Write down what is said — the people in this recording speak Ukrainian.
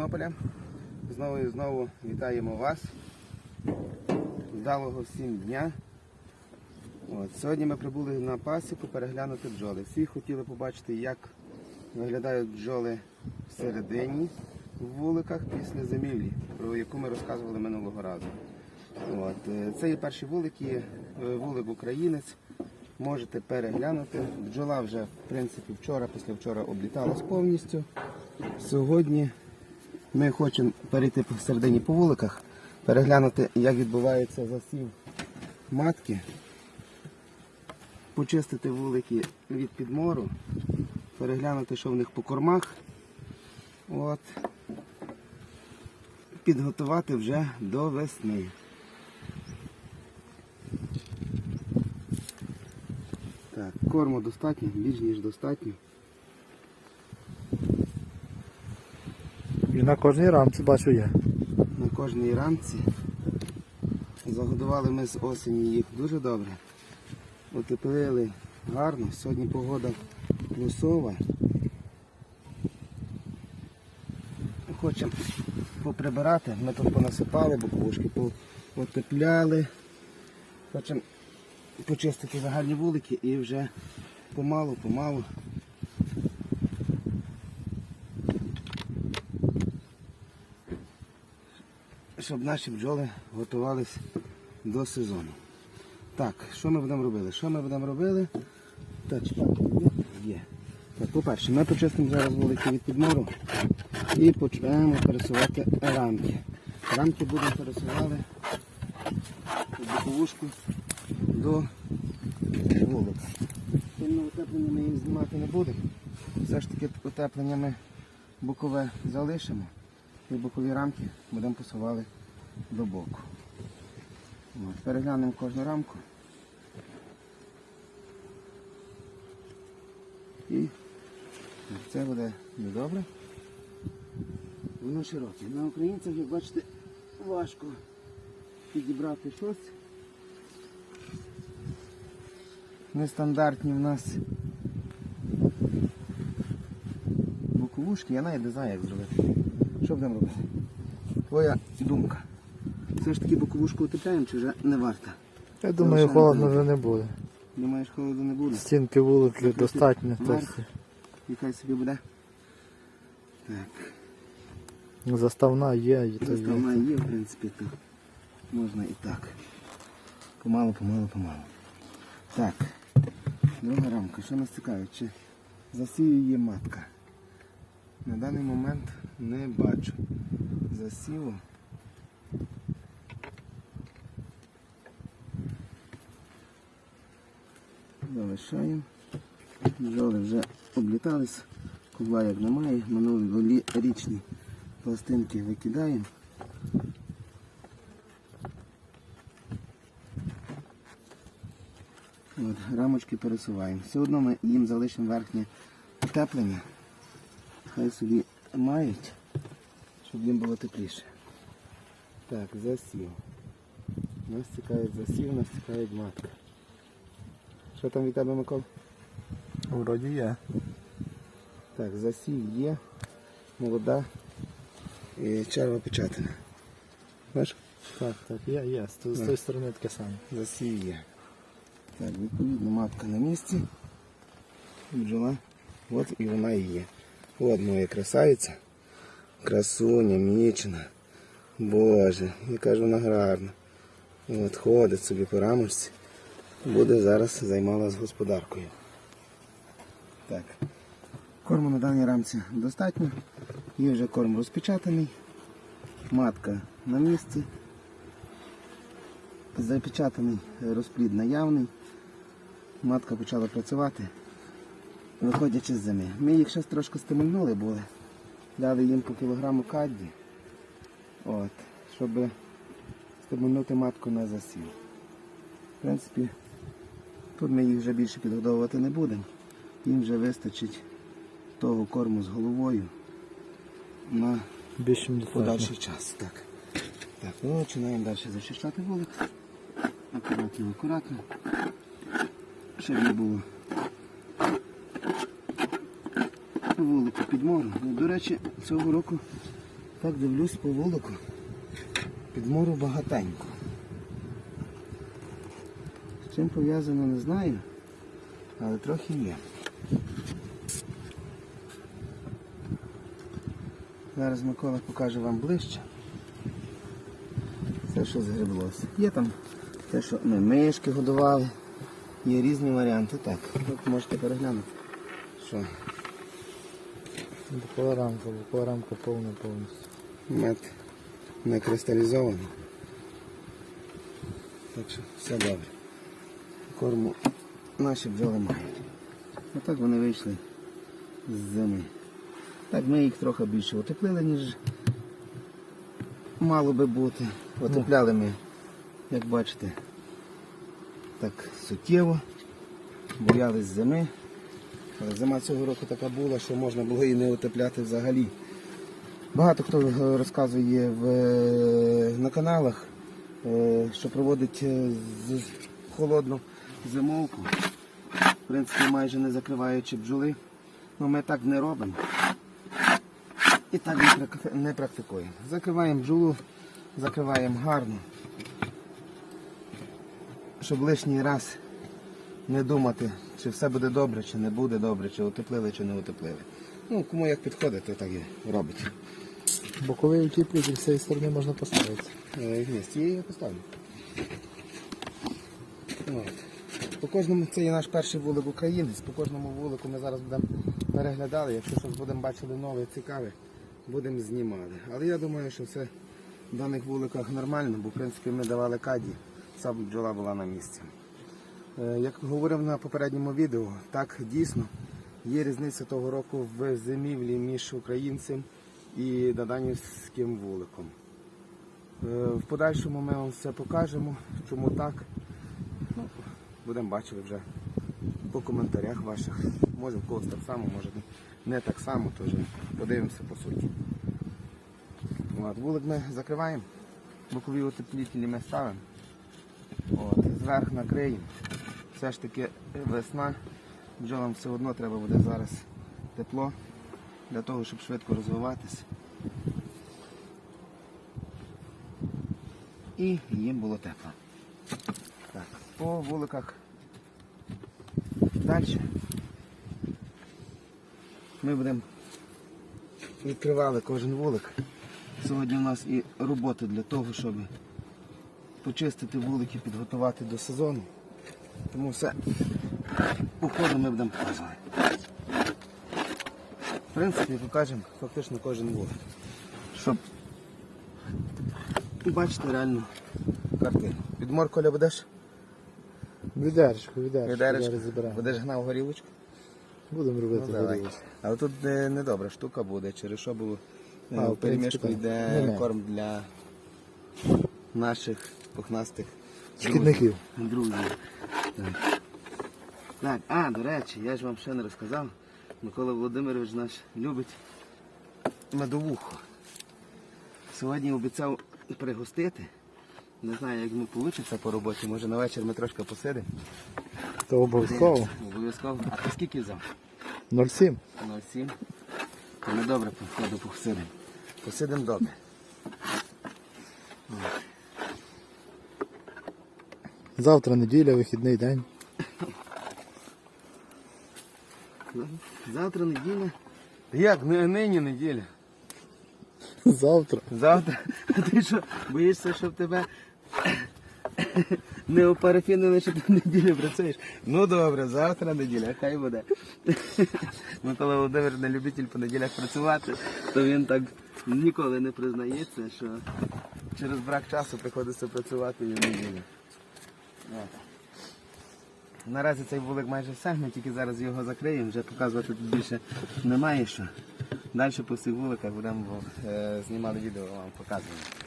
Тернополя. Знову і знову вітаємо вас. Вдалого всім дня. От, сьогодні ми прибули на пасіку переглянути бджоли. Всі хотіли побачити, як виглядають бджоли всередині в вуликах після зимівлі, про яку ми розказували минулого разу. От, е, це є перші вулики, е, вулик українець. Можете переглянути. Бджола вже, в принципі, вчора, після вчора обліталась повністю. Сьогодні ми хочемо перейти посередині по вуликах, переглянути, як відбувається засів матки, почистити вулики від підмору, переглянути, що в них по кормах. От. Підготувати вже до весни. Так, корму достатньо, більш ніж достатньо. І на кожній рамці бачу є. на кожній рамці. Загодували ми з осені їх дуже добре. Утеплили гарно. Сьогодні погода плюсова. Хочемо поприбирати. Ми тут понасипали боковушки, потепляли. Хочемо почистити загальні вулики і вже помалу-помалу щоб наші бджоли готувалися до сезону. Так, що ми будемо робити? Що ми будемо робити? Так, є? Так, по-перше, ми почистимо зараз вулики від підмору і почнемо пересувати рамки. Рамки будемо пересувати в боковушку до вулика. Сильно утеплення ми їм знімати не будемо. Все ж таки утеплення ми бокове залишимо і бокові рамки будемо посували до боку. От, переглянемо кожну рамку. І це буде недобре. Воно широке. На українцях, як бачите, важко підібрати щось. Нестандартні в нас боковушки, я навіть не знаю, як зробити. Що будемо робити? Твоя думка. Все ж таки боковушку утепляємо чи вже не варто? Я думаю, Залишаємо холодно вже не буде. Думаєш, холоду не буде? Стінки вуликів достатньо. Вверх. Тобто І собі буде. Так, заставна є, і то заставна є. є, в принципі, то можна і так. Помалу, помалу, помалу. Так, друга рамка. Що нас цікавить? Чи засіює матка? На даний момент не бачу засіву. Залишаємо. Бджоли вже облітались, кубла як немає, минулі річні пластинки викидаємо. От, рамочки пересуваємо. Все одно ми їм залишимо верхнє утеплення. Хай собі мають, щоб їм було тепліше. Так, засів. Нас цікавить засів, нас цікавить матка. Що там від тебе, Микола? Вроді є. Так, засів є, молода і черва печатина. Бачиш? Так, так, є, є. З, тої- з тої сторони таке саме. Засів є. Так, відповідно, матка на місці. Бджола. От і вона і є. От моя красавиця. Красуня, мічена. Боже, яка ж вона гарна. От ходить собі по рамочці. Буде зараз займалась господаркою. Так. Корму на даній рамці достатньо. Є вже корм розпечатаний. Матка на місці. Запечатаний розплід наявний. Матка почала працювати, виходячи з зими. Ми їх ще трошки стимульнули були. Дали їм по кілограму кадді. От, щоб стимульнути матку на засів. В принципі, тут ми їх вже більше підгодовувати не будемо. Їм вже вистачить того корму з головою на подальший час. Так. Так, ну починаємо далі зачищати вулик. Акуратно, акуратно. Щоб не було вулику підмору. Ну, До речі, цього року Так дивлюсь по вулику. Підмору багатенько. Чим пов'язано, не знаю, але трохи є. Зараз Микола покаже вам ближче. Все, що згреблося. Є там те, що ми мишки годували. Є різні варіанти. Так, тут можете переглянути. Що? Букова рамка, букова рамка повна повністю. Мед не кристалізований. Так що все добре. Корму наші бджоли мають. Отак вони вийшли з зими. Так ми їх трохи більше утеплили, ніж мало би бути. Отепляли ми, як бачите, так суттєво. Боялись зими. Але зима цього року така була, що можна було і не утепляти взагалі. Багато хто розказує в, на каналах, е, що проводить е, з- холодну зимовку, в принципі, майже не закриваючи бджоли. Ну, ми так не робимо. І так не практикуємо. Закриваємо бджолу, закриваємо гарно, щоб лишній раз не думати, чи все буде добре, чи не буде добре, чи утеплили, чи не утеплили. Ну, кому як підходить, то так і робить. Боковий утіплюватель з цієї сторони можна поставити. Ні, з цієї я поставлю. От. По кожному, це є наш перший вулик українець. По кожному вулику ми зараз будемо переглядали. Якщо щось будемо бачили нове, цікаве, будемо знімати. Але я думаю, що все в даних вуликах нормально, бо в принципі ми давали каді, сам бджола була на місці. Е, Як говорив на попередньому відео, так дійсно є різниця того року в зимівлі між українцем і даданівським вуликом. Е, В подальшому ми вам все покажемо, чому так. Ну, будемо бачити вже по коментарях ваших. Може в когось так само, може не так само, то вже подивимося по суті. От, вулик ми закриваємо, бокові утеплітелі ми ставимо. От, зверх накриємо. Все ж таки весна, бджолам все одно треба буде зараз тепло для того, щоб швидко розвиватися. І їм було тепло. Так, по вуликах далі. Ми будемо відкривали кожен вулик. Сьогодні у нас і роботи для того, щоб почистити вулики, підготувати до сезону. Тому все по ходу ми будемо показувати. В принципі, покажемо фактично кожен вулик. Щоб бачити реальну картину. Підмор Коля будеш? Відеречко? Зараз. Будеш гнав горілочку? Будемо робити Ну, давай. горілочку. Але тут е, недобра штука буде, через що було е, А, в в перемішку принципі, так. йде корм для наших пухнастих Шкідників. друзів. Так. так, а, до речі, я ж вам ще не розказав. Микола Володимирович наш любить медовуху. Сьогодні обіцяв пригостити. Не знаю, як йому вийде по роботі. Може на вечір ми трошки посидимо. То обов'язково. Обов'язково. А ти скільки взяв? 0,7. 0,7. То ми добре походу посидимо. Посидимо добре. Завтра неділя, вихідний день. Завтра неділя. Як? Нині неділя. Завтра. Завтра. А ти що, боїшся, щоб тебе не опарафінили, що ти неділю працюєш? Ну добре, завтра неділя, хай буде. Микола Володимир не любитель по неділях працювати, то він так ніколи не признається, що через брак часу приходиться працювати і в неділю. Наразі цей вулик майже все, ми тільки зараз його закриємо, вже показувати тут більше немає що. Далі по всіх вуликах будемо е, знімати відео, вам показуємо.